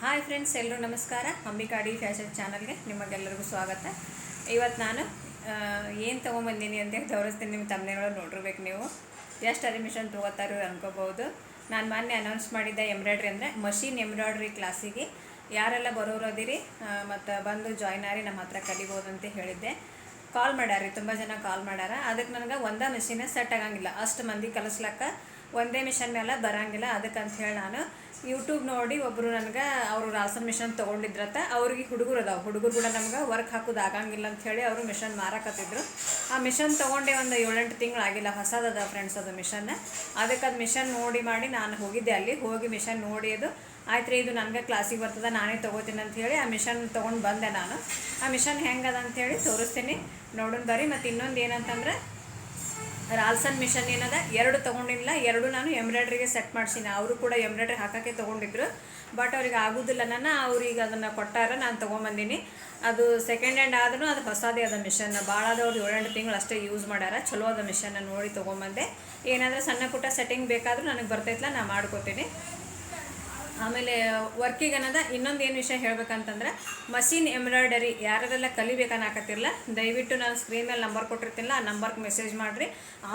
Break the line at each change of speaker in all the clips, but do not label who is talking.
Hi friends ಎಲ್ಲರೂ ನಮಸ್ಕಾರ. ಅಂಬಿಕಾಡಿ fashion ಚಾನಲ್ಗೆ ನಿಮಗೆಲ್ಲರಿಗೂ ಸ್ವಾಗತ. ಇವತ್ತು ನಾನು ಏನು ತೊಗೊಂಬಂದೀನಿ ಅಂತ ತೋರಿಸ್ತೀನಿ ನಿಮ್ಮ ತಮ್ಮನೆಗಳು ನೋಡಿರ್ಬೇಕು ನೀವು. ಎಷ್ಟು ಅಡ್ಮಿಷನ್ ಮಿಷನ್ ತೊಗೋತಾರೋ ಅನ್ಕೋಬೋದು ನಾನು ಮೊನ್ನೆ ಅನೌನ್ಸ್ ಮಾಡಿದ್ದೆ ಎಂಬ್ರಾಯ್ಡ್ರಿ ಅಂದರೆ ಮಷಿನ್ ಎಂಬ್ರಾಯ್ಡ್ರಿ ಕ್ಲಾಸಿಗೆ ಯಾರೆಲ್ಲ ಬರೋರೋದಿರಿ ಮತ್ತು ಬಂದು ಜಾಯ್ನ್ ಆಗಿ ನಮ್ಮ ಹತ್ರ ಕಲಿಬೋದು ಅಂತ ಹೇಳಿದ್ದೆ. ಕಾಲ್ ಮಾಡ್ಯಾರಿ ತುಂಬ ಜನ ಕಾಲ್ ಮಾಡ್ಯಾರ ಅದಕ್ಕೆ ನನಗೆ ಒಂದೇ ಮಷೀನೇ ಸೆಟ್ ಆಗಂಗಿಲ್ಲ. ಅಷ್ಟು ಮಂದಿ ಕಲಿಸ್ಲಕ್ಕ ಒಂದೇ ಮಿಷನ್ ಮೇಲೆ ಬರಂಗಿಲ್ಲ ಅದಕ್ಕೆ ಅಂತ ಹೇಳಿ ನಾನು ಯೂಟ್ಯೂಬ್ ನೋಡಿ ಒಬ್ಬರು ನನಗೆ ಅವರು ರಾಸನ್ ಮಿಷನ್ ತೊಗೊಂಡಿದ್ರತ್ತ ಅವ್ರಿಗೆ ಹುಡುಗರು ಅದಾವೆ. ಹುಡುಗರು ಕೂಡ ನಮ್ಗೆ ವರ್ಕ್ ಹಾಕೋದು ಆಗಂಗಿಲ್ಲ ಅಂತ ಹೇಳಿ ಅವರು ಮಿಷನ್ ಮಾರಾಕತ್ತಿದ್ರು. ಆ ಮಿಷನ್ ತೊಗೊಂಡೆ ಒಂದು ಏಳೆಂಟು ತಿಂಗಳು ಆಗಿಲ್ಲ, ಹೊಸದದ ಫ್ರೆಂಡ್ಸ್ ಅದು ಮಿಷನ್. ಅದಕ್ಕೆ ಅದು ಮಿಷನ್ ನೋಡಿ ಮಾಡಿ ನಾನು ಹೋಗಿದ್ದೆ ಅಲ್ಲಿ, ಹೋಗಿ ಮಿಷನ್ ನೋಡಿ ಅದು. ಆಯ್ತು ರೀ ಇದು ನನಗೆ ಕ್ಲಾಸಿಗೆ ಬರ್ತದೆ, ನಾನೇ ತೊಗೋತೀನಿ ಅಂತ ಹೇಳಿ ಆ ಮಿಷನ್ ತೊಗೊಂಡು ಬಂದೆ ನಾನು. ಆ ಮಿಷನ್ ಹೆಂಗದ ಅಂತೇಳಿ ತೋರಿಸ್ತೀನಿ. ನೋಡೋಣ, ಬರ್ರಿ. ಮತ್ತು ಇನ್ನೊಂದು ಏನಂತಂದ್ರೆ ರಾಲ್ಸನ್ ಮಿಷನ್ ಏನದ? ಎರಡು ತೊಗೊಂಡಿಲ್ಲ, ಎರಡು ನಾನು ಎಂಬ್ರಾಯ್ಡ್ರಿಗೆ ಸೆಟ್ ಮಾಡ್ಸೀನಿ. ಅವರು ಕೂಡ ಎಂಬ್ರಾಯ್ಡ್ರಿ ಹಾಕೋಕ್ಕೆ ತೊಗೊಂಡಿದ್ರು. ಬಟ್ ಅವ್ರಿಗೆ ಆಗೋದಿಲ್ಲ. ನಾನು ಅವ್ರಿಗೆ ಅದನ್ನು ಕೊಟ್ಟಾರ, ನಾನು ತೊಗೊಂಬಂದೀನಿ. ಅದು ಸೆಕೆಂಡ್ ಹ್ಯಾಂಡ್ ಆದ್ರೂ ಅದು ಹೊಸದೇ ಅದ ಮಿಷನ್. ಭಾಳ ಅದವ್ರು ಏಳೆಂಟು ತಿಂಗಳು ಅಷ್ಟೇ ಯೂಸ್ ಮಾಡ್ಯಾರ. ಚಲೋ ಅದ ಮಿಷನ್, ನೋಡಿ ತೊಗೊಂಬಂದೆ. ಏನಾದರೂ ಸಣ್ಣ ಪುಟ್ಟ ಸೆಟ್ಟಿಂಗ್ ಬೇಕಾದರೂ ನನಗೆ ಬರ್ತೈತಲ್ಲ ನಾನು ಮಾಡ್ಕೋತೀನಿ. ಆಮೇಲೆ ವರ್ಕಿಗೆ ಅನ್ನೋದ ಇನ್ನೊಂದು ಏನು ವಿಷಯ ಹೇಳ್ಬೇಕಂತಂದ್ರೆ ಮಷಿನ್ ಎಂಬ್ರಾಯ್ಡರಿ ಯಾರೆಲ್ಲ ಕಲಿಬೇಕನ್ನಾಕತ್ತಿರಲ್ಲ ದಯವಿಟ್ಟು ನಾನು ಸ್ಕ್ರೀನ್ ಮೇಲೆ ನಂಬರ್ ಕೊಟ್ಟಿರ್ತೀನಲ್ಲ ಆ ನಂಬರ್ಗೆ ಮೆಸೇಜ್ ಮಾಡಿರಿ.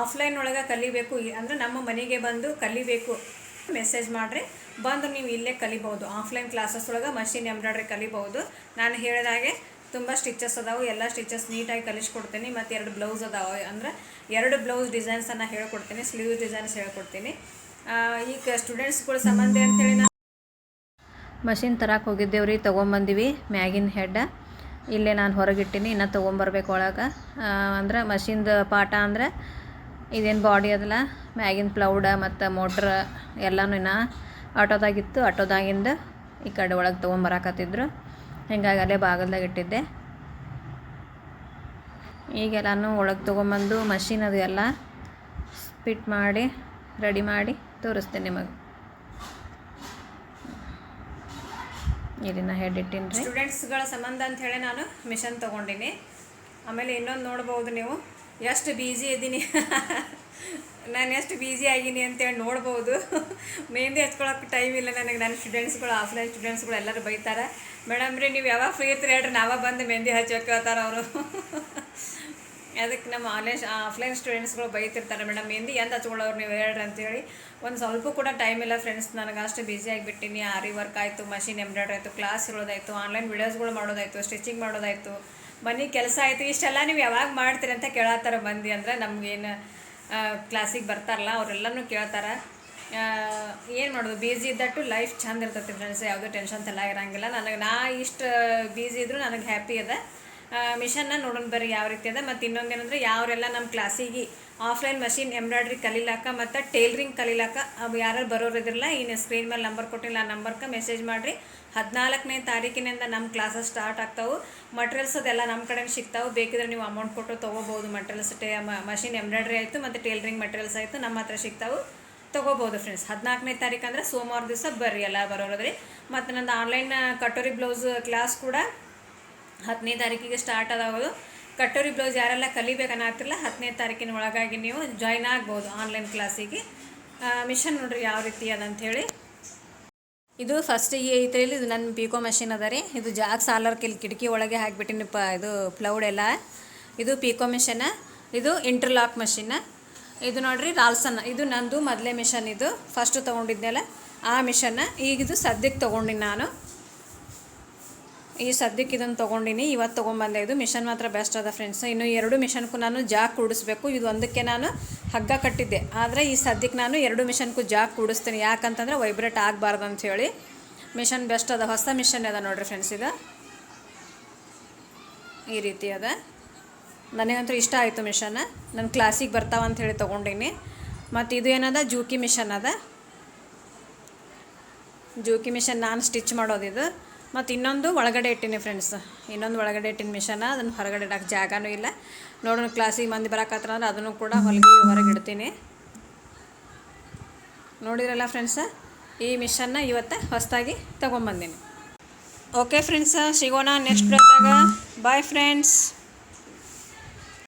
ಆಫ್ಲೈನ್ ಒಳಗೆ ಕಲಿಬೇಕು ಅಂದರೆ ನಮ್ಮ ಮನೆಗೆ ಬಂದು ಕಲಿಬೇಕು ಮೆಸೇಜ್ ಮಾಡಿರಿ. ಬಂದು ನೀವು ಇಲ್ಲೇ ಕಲಿಬೋದು ಆಫ್ಲೈನ್ ಕ್ಲಾಸಸ್ ಒಳಗೆ ಮಷಿನ್ ಎಂಬ್ರಾಯ್ಡ್ರಿ ಕಲಿಬೋದು ನಾನು ಹೇಳಿದಾಗೆ ತುಂಬ ಸ್ಟಿಚಸ್ ಅದಾವೆ, ಎಲ್ಲ ಸ್ಟಿಚಸ್ ನೀಟಾಗಿ ಕಲಿಸ್ಕೊಡ್ತೀನಿ, ಮತ್ತು ಎರಡು ಬ್ಲೌಸ್ ಅದಾವೆ, ಅಂದರೆ ಎರಡು ಬ್ಲೌಸ್ ಡಿಸೈನ್ಸನ್ನು ಹೇಳ್ಕೊಡ್ತೀನಿ ಸ್ಲೀವ್ ಡಿಸೈನ್ಸ್ ಹೇಳ್ಕೊಡ್ತೀನಿ. ಈಗ ಸ್ಟೂಡೆಂಟ್ಸ್ಗಳ ಸಂಬಂಧ ಅಂತೇಳಿ ನಾನು ಮಷಿನ್ ತರಕ್ಕೆ ಹೋಗಿದ್ದೇವ್ರಿ ತೊಗೊಂಬಂದೀವಿ ಮ್ಯಾಗಿನ ಹೆಡ್. ಇಲ್ಲೇ ನಾನು ಹೊರಗಿಟ್ಟಿನಿ, ಇನ್ನು ತೊಗೊಂಬರ್ಬೇಕು ಒಳಗೆ. ಅಂದ್ರೆ ಮಷಿನ್ದು ಪಾಠ ಅಂದರೆ ಇದೇನು ಬಾಡಿ ಅದಲ್ಲ, ಮ್ಯಾಗಿನ ಪ್ಲೌಡ ಮತ್ತು ಮೋಟ್ರ್ ಎಲ್ಲನೂ ಇನ್ನು ಆಟೋದಾಗಿತ್ತು, ಆಟೋದಾಗಿಂದ ಈ ಕಡೆ ಒಳಗೆ ತೊಗೊಂಬರಾಕತ್ತಿದ್ರು. ಹಿಂಗಾಗಿ ಅಲ್ಲೇ ಬಾಗಲ್ದಾಗ ಇಟ್ಟಿದ್ದೆ. ಈಗೆಲ್ಲನೂ ಒಳಗೆ ತೊಗೊಂಬಂದು ಮಷಿನ್ ಅದು ಎಲ್ಲ ಸ್ಪಿಟ್ ಮಾಡಿ, ರೆಡಿ ಮಾಡಿ ತೋರಿಸ್ತೇನೆ ನಿಮಗೆ. ಇದನ್ನ ಹೆಡ್ ಇಟ್ಟಿನಿ ಸ್ಟೂಡೆಂಟ್ಸ್ಗಳ ಸಂಬಂಧ ಅಂತ ಹೇಳಿ ನಾನು ಮಿಷನ್ ತೊಗೊಂಡಿನಿ. ಆಮೇಲೆ ಇನ್ನೊಂದು ನೋಡ್ಬೋದು ನೀವು. ಎಷ್ಟು ಬೀಜಿ ಇದ್ದೀನಿ ನಾನು ಎಷ್ಟು ಬ್ಯುಸಿ ಆಗೀನಿ ಅಂತೇಳಿ ನೋಡ್ಬೋದು. ಮೆಹಂದಿ ಹಚ್ಕೊಳಕ್ಕೆ ಟೈಮ್ ಇಲ್ಲ ನನಗೆ. ನನ್ನ ಸ್ಟೂಡೆಂಟ್ಸ್ಗಳು ಆಫ್ಲೈನ್ ಸ್ಟೂಡೆಂಟ್ಸ್ಗಳು ಎಲ್ಲರೂ ಬೈತಾರೆ. ಮೇಡಮ್ ರೀ ನೀವು ಯಾವಾಗ ಫ್ರೀ ಇರ್ತೀರಿ ಹೇಳ್ರಿ. ನಾವಾಗ ಬಂದು ಮೆಹಂದಿ ಹಚ್ಚೋಕೆ ಅವರು. ಅದಕ್ಕೆ ನಮ್ಮ ಆನ್ಲೈನ್ ಆಫ್ಲೈನ್ ಸ್ಟೂಡೆಂಟ್ಸ್ಗಳು ಬೈತಿರ್ತಾರೆ, ಮೇಡಮ್ ಮೆಹಂದಿ ಎಂತ ಹಚ್ಕೊಳ್ಳೋರು ನೀವು ಹೇಳ್ರಿ ಅಂತೇಳಿ. ಒಂದು ಸ್ವಲ್ಪ ಕೂಡ ಟೈಮ್ ಇಲ್ಲ ಫ್ರೆಂಡ್ಸ್ ನನಗೆ ಅಷ್ಟು ಬ್ಯುಸಿ ಆಗಿಬಿಟ್ಟಿನಿ ಆರಿ ವರ್ಕ್ ಆಯಿತು ಮಷಿನ್ ಎಂಬ್ರಾಯ್ಡ್ರಿ ಆಯಿತು ಕ್ಲಾಸ್ ಇರೋದಾಯಿತು ಆನ್ಲೈನ್ ವೀಡಿಯೋಸ್ಗಳು ಮಾಡೋದಾಯಿತು ಸ್ಟಿಚಿಂಗ್ ಮಾಡೋದಾಯಿತು. ಮನೆ ಕೆಲಸ ಆಯಿತು, ಇಷ್ಟೆಲ್ಲ ನೀವು ಯಾವಾಗ ಮಾಡ್ತೀರಿ ಅಂತ ಕೇಳತ್ತಾರ ಮಂದಿ ಅಂದರೆ ನಮಗೇನು ಕ್ಲಾಸಿಗೆ ಬರ್ತಾರಲ್ಲ, ಅವರೆಲ್ಲನೂ ಕೇಳ್ತಾರೆ. ಏನು ಮಾಡೋದು ಬೀಜಿ ಇದ್ದಟ್ಟು ಲೈಫ್ ಚಂದ ಇರ್ತೈತಿ ಫ್ರೆಂಡ್ಸ್ ಯಾವುದೂ ಟೆನ್ಷನ್ ಎಲ್ಲ ಇರಂಗಿಲ್ಲ. ನನಗೆ ನಾ ಇಷ್ಟು ಬೀಜಿ ಇದ್ದರೂ ನನಗೆ ಹ್ಯಾಪಿ ಅದ. ಮಿಷನ್ನ ನೋಡೋಣ ಬರ್ರಿ ಯಾವ ರೀತಿ ಅದ. ಮತ್ತು ಇನ್ನೊಂದೇನಂದ್ರೆ ಯಾವರೆಲ್ಲ ನಮ್ಮ ಕ್ಲಾಸಿಗೆ ಆಫ್ಲೈನ್ ಮಷಿನ್ ಎಂಬ್ರಾಯ್ಡ್ರಿ ಕಲೀಲಾಕ ಮತ್ತು ಟೇಲ್ರಿಂಗ್ ಕಲೀಲಾಕ ಯಾರು ಬರೋರು ಇದ್ರಲ್ಲ ಇನ್ನು ಸ್ಕ್ರೀನ್ ಮೇಲೆ ನಂಬರ್ ಕೊಟ್ಟಿಲ್ಲ ಆ ನಂಬರ್ಗೆ ಮೆಸೇಜ್ ಮಾಡಿರಿ. ಹದಿನಾಲ್ಕನೇ ತಾರೀಕಿನಿಂದ ನಮ್ಮ ಕ್ಲಾಸಸ್ ಸ್ಟಾರ್ಟ್ ಆಗ್ತಾವೆ. ಮಟ್ರಿಯಲ್ಸ್ ಅದೆಲ್ಲ ನಮ್ಮ ಕಡೆ ಸಿಗ್ತಾವೆ. ಬೇಕಿದ್ರೆ ನೀವು ಅಮೌಂಟ್ ಕೊಟ್ಟು ತೊಗೋಬೋದು. ಮಟ್ರಿಯಲ್ಸ್ ಟೇ ಮಷಿನ್ ಎಂಬ್ರಾಯ್ಡ್ರಿ ಆಯಿತು ಮತ್ತು ಟೇಲ್ರಿಂಗ್ ಮಟ್ರಿಯಲ್ಸ್ ಆಯಿತು ನಮ್ಮ ಹತ್ರ ಸಿಗ್ತಾವೆ. ತೊಗೋಬೋದು ಫ್ರೆಂಡ್ಸ್ ಹದಿನಾಲ್ಕನೇ ತಾರೀಕು ಅಂದರೆ ಸೋಮವಾರ ದಿವಸ ಬರ್ರಿ ಎಲ್ಲ ಬರೋರದ್ರಿ ಮತ್ತು ನಂದು ಆನ್ಲೈನ್ ಕಟೋರಿ ಬ್ಲೌಸ್ ಕ್ಲಾಸ್ ಕೂಡ ಹತ್ತನೇ ತಾರೀಕಿಗೆ ಸ್ಟಾರ್ಟ್ ಅದಾಗೋದು ಕಟ್ಟೋರಿ ಬ್ಲೌಸ್ ಯಾರೆಲ್ಲ ಕಲಿಬೇಕನ್ನತ್ತಿರಲ್ಲ, ಹತ್ತನೇ ತಾರೀಕಿನ ಒಳಗಾಗಿ ನೀವು ಜಾಯ್ನ್ ಆಗ್ಬೋದು ಆನ್ಲೈನ್ ಕ್ಲಾಸಿಗೆ ಮಿಷನ್ ನೋಡ್ರಿ ಯಾವ ರೀತಿ ಅದಂಥೇಳಿ ಇದು ಫಸ್ಟಿಗೆ ಐತೆ ಹೇಳಿ ಇದು ನನ್ನ ಪಿಕೋ ಮಷಿನ್ ಅದ ರೀ. ಇದು ಜಾಗ ಸಾಲರ್ ಕಿಲ್ ಕಿಟಕಿ ಒಳಗೆ ಹಾಕಿಬಿಟ್ಟಿನಿ ಪ, ಇದು ಪ್ಲೌಡ್ ಎಲ್ಲ. ಇದು ಪಿಕೋ ಮಿಷನ್ ಇದು ಇಂಟರ್ಲಾಕ್ ಮಷಿನ್ ಇದು ನೋಡ್ರಿ ರಾಲ್ಸನ್ ಇದು ನಂದು ಮೊದಲೇ ಮಿಷನ್ ಇದು. ಫಸ್ಟ್ ತೊಗೊಂಡಿದ್ನಲ್ಲ, ಆ ಮಿಷನ್ನ ಈಗ ಇದು ಸದ್ಯಕ್ಕೆ ತೊಗೊಂಡಿನಿ ನಾನು. ಈ ಸದ್ಯಕ್ಕೆ ಇದನ್ನು ತೊಗೊಂಡಿನಿ. ಇವತ್ತು ತೊಗೊಂಬಂದೆ ಇದು ಮಿಷನ್ ಮಾತ್ರ ಬೆಸ್ಟ್ ಅದ ಫ್ರೆಂಡ್ಸ್ ಇನ್ನು ಎರಡು ಮಿಷನ್ಗೂ ನಾನು ಜಾಕ್ ಕೂಡಿಸ್ಬೇಕು. ಇದು ಒಂದಕ್ಕೆ ನಾನು ಹಗ್ಗ ಕಟ್ಟಿದ್ದೆ. ಆದರೆ ಈ ಸದ್ಯಕ್ಕೆ ನಾನು ಎರಡು ಮಿಷನ್ಗೂ ಜಾಕ್ ಕೂಡಿಸ್ತೀನಿ. ಯಾಕಂತಂದರೆ ವೈಬ್ರೇಟ್ ಆಗಬಾರ್ದು ಅಂಥೇಳಿ ಮಿಷನ್ ಬೆಸ್ಟ್ ಅದ. ಹೊಸ ಮಿಷನ್ ಅದ ನೋಡಿರಿ ಫ್ರೆಂಡ್ಸ್ ಇದು. ಈ ರೀತಿ ಅದ. ನನಗಂತೂ ಇಷ್ಟ ಆಯಿತು ಮಿಷನ್. ನನ್ನ ಕ್ಲಾಸಿಗೆ ಬರ್ತಾವ ಹೇಳಿ ತೊಗೊಂಡಿನಿ. ಮತ್ತು ಇದು ಏನದ? ಜೂಕಿ ಮಿಷನ್ ಅದ. ಜೂಕಿ ಮಿಷನ್ ನಾನು ಸ್ಟಿಚ್ ಮಾಡೋದಿದು ಮತ್ತು ಇನ್ನೊಂದು ಒಳಗಡೆ ಇಟ್ಟಿನಿ ಫ್ರೆಂಡ್ಸ್ ಇನ್ನೊಂದು ಒಳಗಡೆ ಇಟ್ಟಿನ ಮಿಷನ ಅದನ್ನು ಹೊರಗಡೆ ಇಡೋಕೆ ಜಾಗನೂ ಇಲ್ಲ. ನೋಡೋಣ ಕ್ಲಾಸಿಗೆ ಮಂದಿ ಬರಕತ್ರ ಅಂದ್ರೆ ಅದನ್ನು ಕೂಡ ಹೊಲಿಗೆ ಹೊರಗೆ ಇಡ್ತೀನಿ. ನೋಡಿದ್ರಲ್ಲ ಫ್ರೆಂಡ್ಸ ಈ ಮಿಷನ್ನ ಇವತ್ತು ಹೊಸದಾಗಿ ತೊಗೊಂಬಂದಿನಿ. ಓಕೆ ಫ್ರೆಂಡ್ಸ್ ಸಿಗೋಣ ನೆಕ್ಸ್ಟ್ ಬ್ಲಾಗ್ದಾಗ ಬಾಯ್ ಫ್ರೆಂಡ್ಸ್